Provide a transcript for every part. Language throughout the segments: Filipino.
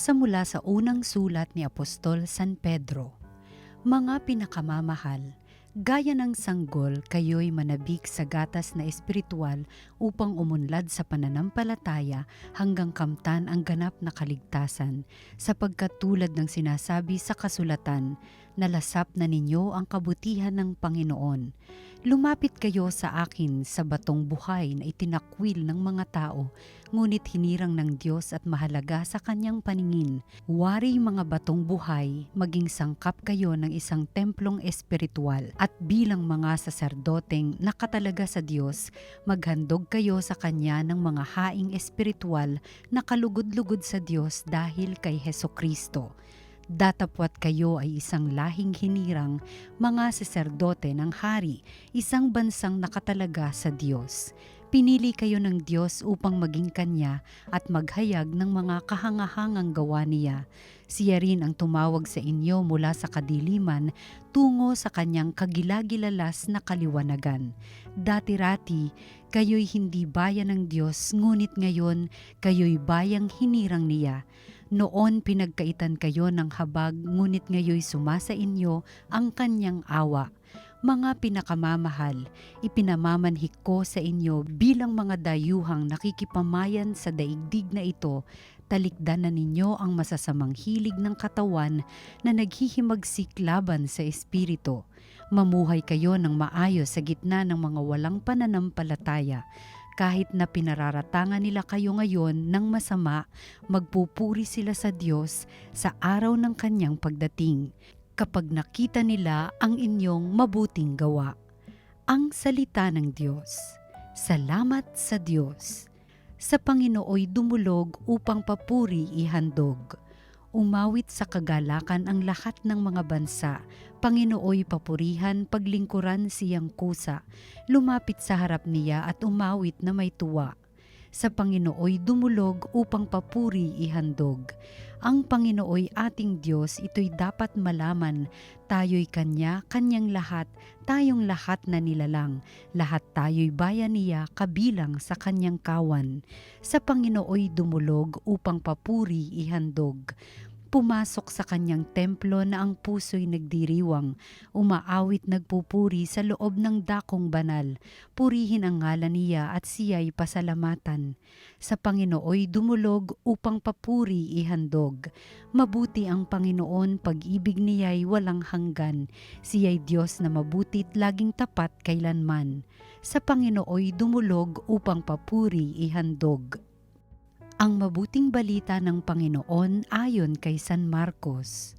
Pagbasa mula sa unang sulat ni Apostol San Pedro. Mga pinakamamahal, gaya ng sanggol, kayo'y manabik sa gatas na espiritual upang umunlad sa pananampalataya hanggang kamtan ang ganap na kaligtasan, sapagkat tulad ng sinasabi sa kasulatan, nalasap na ninyo ang kabutihan ng Panginoon. Lumapit kayo sa akin sa batong buhay na itinakwil ng mga tao, ngunit hinirang ng Diyos at mahalaga sa kanyang paningin. Wari mga batong buhay, maging sangkap kayo ng isang templong espiritual at bilang mga saserdoteng nakatalaga sa Diyos, maghandog kayo sa Kanya ng mga haing espiritual na kalugod-lugod sa Diyos dahil kay Heso Kristo. Datapwat kayo ay isang lahing hinirang, mga saserdote ng hari, isang bansang nakatalaga sa Diyos. Pinili kayo ng Diyos upang maging Kanya at maghayag ng mga kahangahangang gawa niya. Siya rin ang tumawag sa inyo mula sa kadiliman tungo sa Kanyang kagilagilalas na kaliwanagan. Dati-rati, kayo'y hindi bayan ng Diyos, ngunit ngayon, kayo'y bayang hinirang niya. Noon pinagkaitan kayo ng habag, ngunit ngayoy sumasa inyo ang kanyang awa. Mga pinakamamahal, ipinamamanhik ko sa inyo bilang mga dayuhang nakikipamayan sa daigdig na ito, talikdan na ninyo ang masasamang hilig ng katawan na naghihimagsik laban sa espiritu. Mamuhay kayo ng maayos sa gitna ng mga walang pananampalataya kahit na pinararatangan nila kayo ngayon ng masama, magpupuri sila sa Diyos sa araw ng kanyang pagdating, kapag nakita nila ang inyong mabuting gawa. Ang salita ng Diyos. Salamat sa Diyos. Sa Panginooy dumulog upang papuri ihandog. Umawit sa kagalakan ang lahat ng mga bansa. Panginooy papurihan, paglingkuran siyang kusa. Lumapit sa harap niya at umawit na may tuwa. Sa Panginooy dumulog upang papuri ihandog. Ang Panginooy ating Diyos ito'y dapat malaman. Tayo'y Kanya, Kanyang lahat, tayong lahat na nilalang. Lahat tayo'y bayan niya kabilang sa Kanyang kawan. Sa Panginooy dumulog upang papuri ihandog pumasok sa kanyang templo na ang puso'y nagdiriwang, umaawit nagpupuri sa loob ng dakong banal, purihin ang ngalan niya at siya'y pasalamatan. Sa Panginooy dumulog upang papuri ihandog. Mabuti ang Panginoon, pag-ibig niya'y walang hanggan. Siya'y Diyos na mabutit laging tapat kailanman. Sa Panginooy dumulog upang papuri ihandog. Ang mabuting balita ng Panginoon ayon kay San Marcos.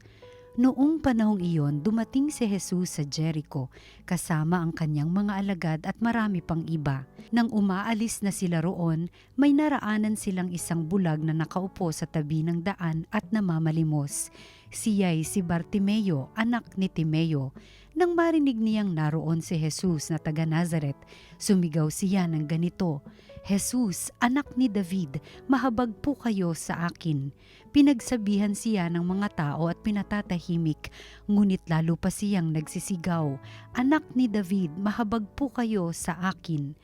Noong panahong iyon, dumating si Jesus sa Jericho kasama ang kanyang mga alagad at marami pang iba. Nang umaalis na sila roon, may naraanan silang isang bulag na nakaupo sa tabi ng daan at namamalimos. Siya'y si Bartimeo, anak ni Timeo. Nang marinig niyang naroon si Jesus na taga Nazaret, sumigaw siya ng ganito, Jesus, anak ni David, mahabag po kayo sa akin. Pinagsabihan siya ng mga tao at pinatatahimik, ngunit lalo pa siyang nagsisigaw, Anak ni David, mahabag po kayo sa akin.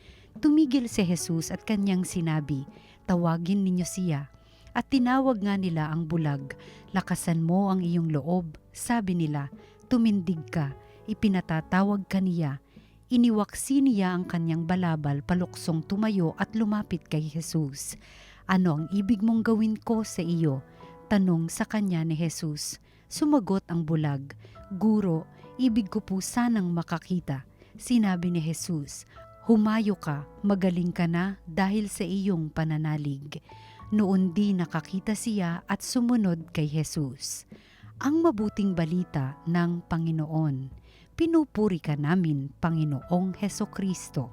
Tumigil si Jesus at kanyang sinabi, Tawagin ninyo siya. At tinawag nga nila ang bulag, Lakasan mo ang iyong loob. Sabi nila, Tumindig ka, ipinatatawag ka niya. Iniwaksi niya ang kanyang balabal paluksong tumayo at lumapit kay Jesus. Ano ang ibig mong gawin ko sa iyo? Tanong sa kanya ni Jesus. Sumagot ang bulag, Guro, ibig ko po sanang makakita. Sinabi ni Jesus, Humayo ka, magaling ka na dahil sa iyong pananalig. Noon di nakakita siya at sumunod kay Jesus. Ang mabuting balita ng Panginoon pinupuri ka namin, Panginoong Heso Kristo.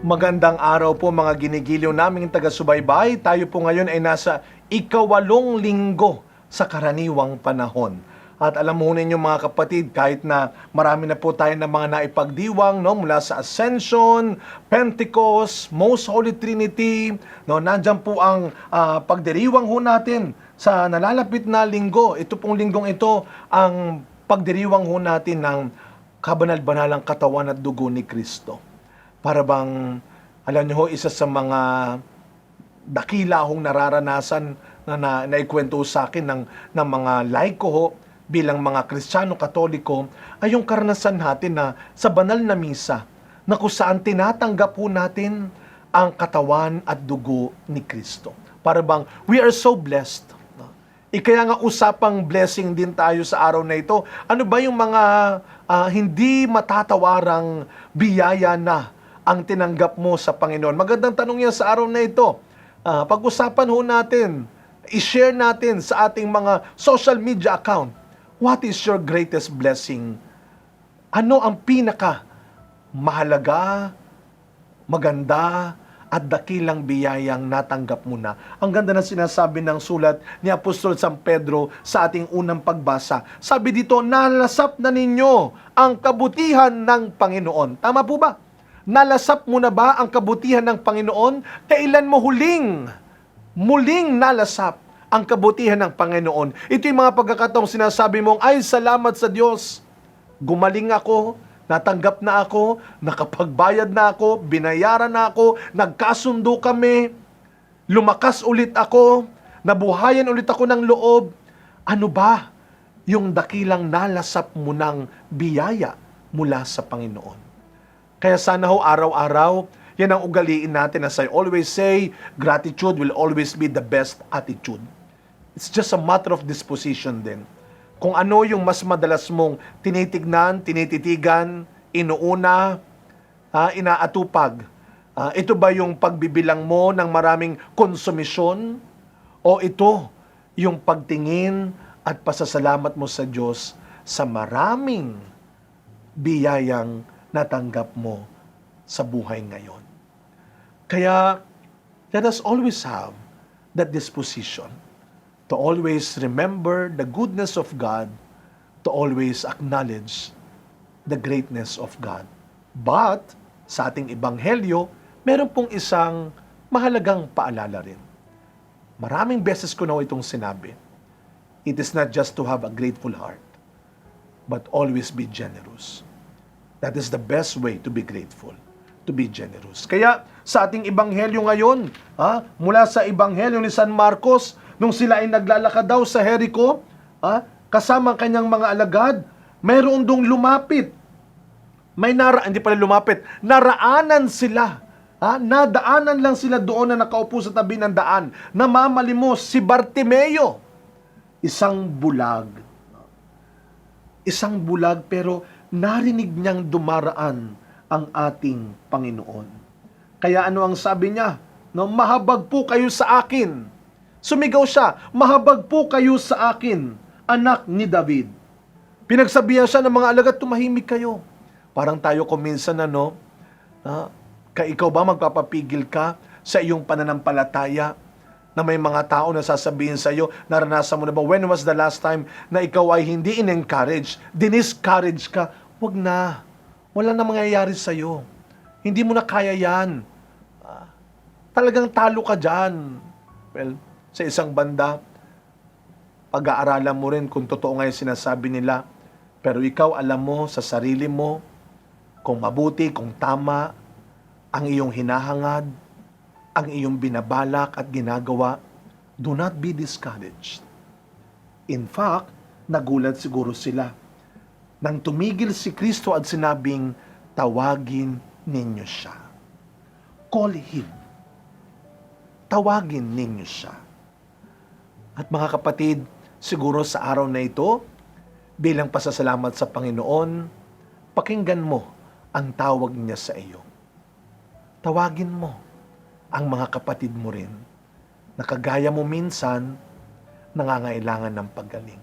Magandang araw po mga ginigiliw naming taga-subaybay. Tayo po ngayon ay nasa ikawalong linggo sa karaniwang panahon. At alam mo ninyo mga kapatid, kahit na marami na po tayo ng mga naipagdiwang no, mula sa Ascension, Pentecost, Most Holy Trinity, no, nandyan po ang ah, pagdiriwang ho natin sa nalalapit na linggo. Ito pong linggong ito ang pagdiriwang ho natin ng kabanal-banalang katawan at dugo ni Kristo para bang Alam niyo ho, isa sa mga dakila hong nararanasan na, na naikwento sa akin ng, ng mga laiko ho, bilang mga Kristiyano Katoliko ay yung karanasan natin na sa banal na misa na kung saan tinatanggap po natin ang katawan at dugo ni Kristo. Para bang we are so blessed. Ikaya nga usapang blessing din tayo sa araw na ito. Ano ba yung mga ah, hindi matatawarang biyaya na ang tinanggap mo sa Panginoon? Magandang tanong yan sa araw na ito. Ah, pag-usapan ho natin, i-share natin sa ating mga social media account. What is your greatest blessing? Ano ang pinaka mahalaga, maganda, at dakilang biyayang natanggap mo na. Ang ganda ng sinasabi ng sulat ni Apostol San Pedro sa ating unang pagbasa. Sabi dito, nalasap na ninyo ang kabutihan ng Panginoon. Tama po ba? Nalasap mo na ba ang kabutihan ng Panginoon? Kailan mo huling, muling nalasap ang kabutihan ng Panginoon? Ito yung mga pagkakataong sinasabi mong, ay salamat sa Diyos. Gumaling ako, natanggap na ako, nakapagbayad na ako, binayaran na ako, nagkasundo kami, lumakas ulit ako, nabuhayan ulit ako ng loob. Ano ba yung dakilang nalasap mo ng biyaya mula sa Panginoon? Kaya sana ho araw-araw, yan ang ugaliin natin. As I always say, gratitude will always be the best attitude. It's just a matter of disposition din. Kung ano yung mas madalas mong tinitignan, tinititigan, inuuna, ha, inaatupag. Ah, ito ba yung pagbibilang mo ng maraming konsumisyon? O ito yung pagtingin at pasasalamat mo sa Diyos sa maraming biyayang natanggap mo sa buhay ngayon? Kaya, let us always have that disposition to always remember the goodness of God, to always acknowledge the greatness of God. But, sa ating ebanghelyo, meron pong isang mahalagang paalala rin. Maraming beses ko na itong sinabi. It is not just to have a grateful heart, but always be generous. That is the best way to be grateful, to be generous. Kaya sa ating ebanghelyo ngayon, ha, mula sa ebanghelyo ni San Marcos, nung sila ay naglalakad daw sa Jericho, ha, kasama ang kanyang mga alagad, mayroon dong lumapit. May nara, hindi pala lumapit, naraanan sila. Ha? Nadaanan lang sila doon na nakaupo sa tabi ng daan. Namamalimos si Bartimeo. Isang bulag. Isang bulag pero narinig niyang dumaraan ang ating Panginoon. Kaya ano ang sabi niya? No, mahabag po kayo sa akin. Sumigaw siya, mahabag po kayo sa akin, anak ni David. Pinagsabihan siya ng mga alagad, tumahimik kayo. Parang tayo kuminsan ano, ha? ka ikaw ba magpapapigil ka sa iyong pananampalataya na may mga tao na sasabihin sa iyo, naranasan mo na ba, when was the last time na ikaw ay hindi in-encourage, diniscourage ka? Wag na. Wala na mangyayari sa iyo. Hindi mo na kaya yan. Ah, talagang talo ka dyan. Well, sa isang banda, pag-aaralan mo rin kung totoo nga yung sinasabi nila. Pero ikaw alam mo sa sarili mo kung mabuti, kung tama ang iyong hinahangad, ang iyong binabalak at ginagawa. Do not be discouraged. In fact, nagulat siguro sila nang tumigil si Kristo at sinabing, tawagin ninyo siya. Call Him. Tawagin ninyo siya. At mga kapatid, siguro sa araw na ito, bilang pasasalamat sa Panginoon, pakinggan mo ang tawag niya sa iyo. Tawagin mo ang mga kapatid mo rin na kagaya mo minsan nangangailangan ng paggaling.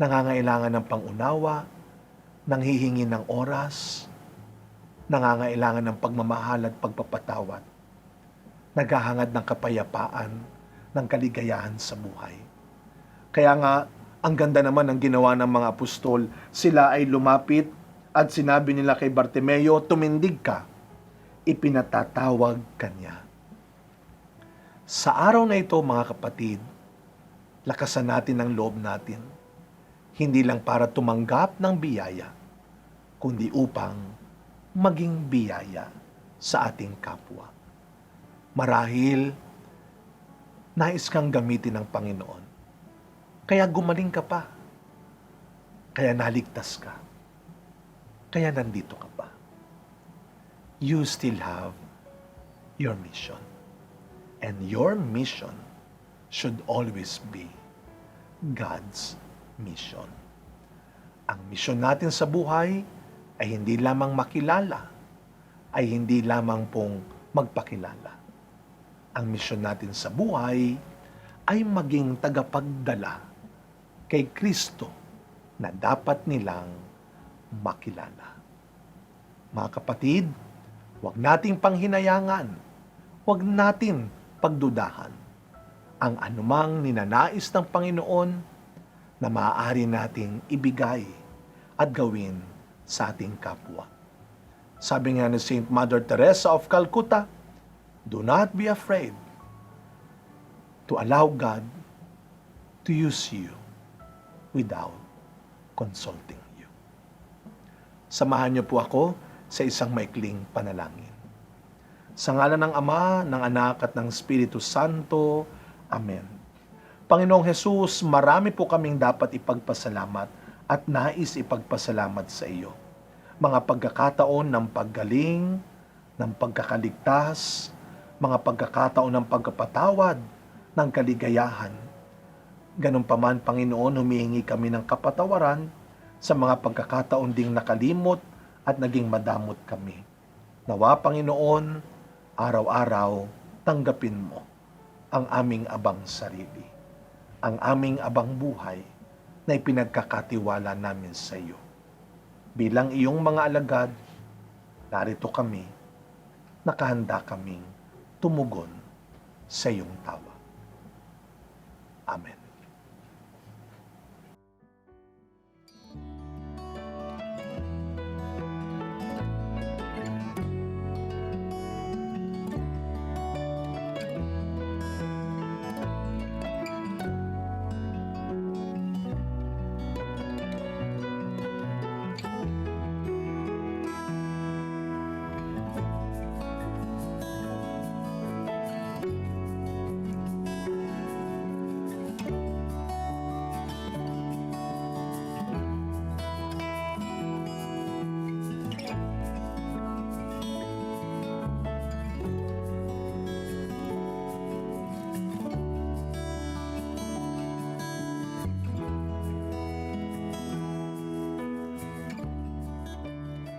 Nangangailangan ng pangunawa, nanghihingi ng oras, nangangailangan ng pagmamahal at pagpapatawad. Naghahangad ng kapayapaan, ng kaligayahan sa buhay. Kaya nga, ang ganda naman ng ginawa ng mga apostol. Sila ay lumapit at sinabi nila kay Bartimeo, tumindig ka, ipinatatawag kanya. Sa araw na ito, mga kapatid, lakasan natin ang loob natin. Hindi lang para tumanggap ng biyaya, kundi upang maging biyaya sa ating kapwa. Marahil, nais kang gamitin ng Panginoon. Kaya gumaling ka pa. Kaya naligtas ka. Kaya nandito ka pa. You still have your mission. And your mission should always be God's mission. Ang misyon natin sa buhay ay hindi lamang makilala, ay hindi lamang pong magpakilala. Ang misyon natin sa buhay ay maging tagapagdala kay Kristo na dapat nilang makilala. Mga kapatid, huwag nating panghinayangan, huwag natin pagdudahan ang anumang ninanais ng Panginoon na maaari nating ibigay at gawin sa ating kapwa. Sabi nga ni St. Mother Teresa of Calcutta, Do not be afraid to allow God to use you without consulting you. Samahan niyo po ako sa isang maikling panalangin. Sa ngalan ng Ama, ng Anak at ng Espiritu Santo. Amen. Panginoong Jesus, marami po kaming dapat ipagpasalamat at nais ipagpasalamat sa iyo. Mga pagkakataon ng paggaling, ng pagkakaligtas, mga pagkakataon ng pagkapatawad, ng kaligayahan. Ganun pa man, Panginoon, humihingi kami ng kapatawaran sa mga pagkakataon ding nakalimot at naging madamot kami. Nawa, Panginoon, araw-araw, tanggapin mo ang aming abang sarili, ang aming abang buhay na ipinagkakatiwala namin sa iyo. Bilang iyong mga alagad, narito kami, nakahanda kaming tumugon sa iyong tawag. Amen.